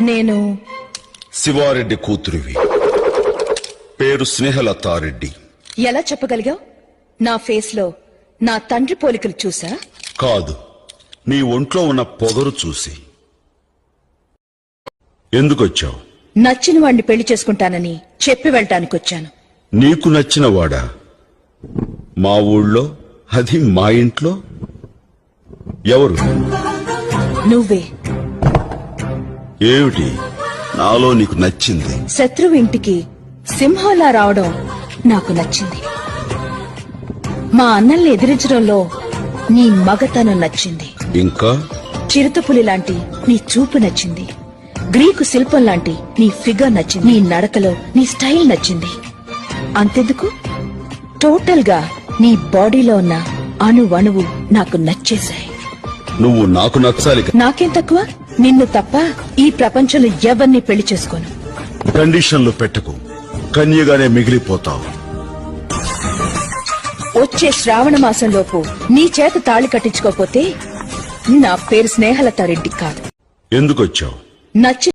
నేను శివారెడ్డి కూతురివి. పేరు స్నేహలతారెడ్డి. ఎలా చెప్పగలిగావు? నా ఫేస్లో నా తండ్రి పోలికలు చూసా? కాదు నీ ఒంట్లో ఉన్న పొగరు చూసి. ఎందుకొచ్చావు? నచ్చిన వాణ్ణి పెళ్ళి చేసుకుంటానని చెప్పి వెళ్ళటానికి వచ్చాను నీకు నచ్చిన వాడా? మా ఊళ్ళో? అది మా ఇంట్లో? ఎవరు? నువ్వే. ఏమిటి? నాలో నీకు నచ్చింది. శత్రువు ఇంటికి సింహంలా రావడం నాకు నచ్చింది. మా అన్నల్ని ఎదిరించడంలో నీ మగతనం నచ్చింది. ఇంకా? చిరుతపులి లాంటి నీ చూపు నచ్చింది. గ్రీకు శిల్పం లాంటి నీ ఫిగర్ నచ్చింది. నీ నడకలో నీ స్టైల్ నచ్చింది. అంతెందుకు? టోటల్గా నీ బాడీలో ఉన్న అణువణువు నాకు నచ్చేశాయి. నువ్వు నాకు నచ్చాలి. నాకేం తక్కువ? నిన్ను తప్ప ఈ ప్రపంచంలో ఎవరిని పెళ్ళి చేసుకోను? కండిషన్లు పెట్టకు. కన్యగానే మిగిలిపోతావు. వచ్చే శ్రావణ మాసంలోపు నీ చేత తాళి కట్టించుకోకపోతే నా పేరు స్నేహలతారెడ్డి కాదు. ఎందుకొచ్చావు? నచ్చి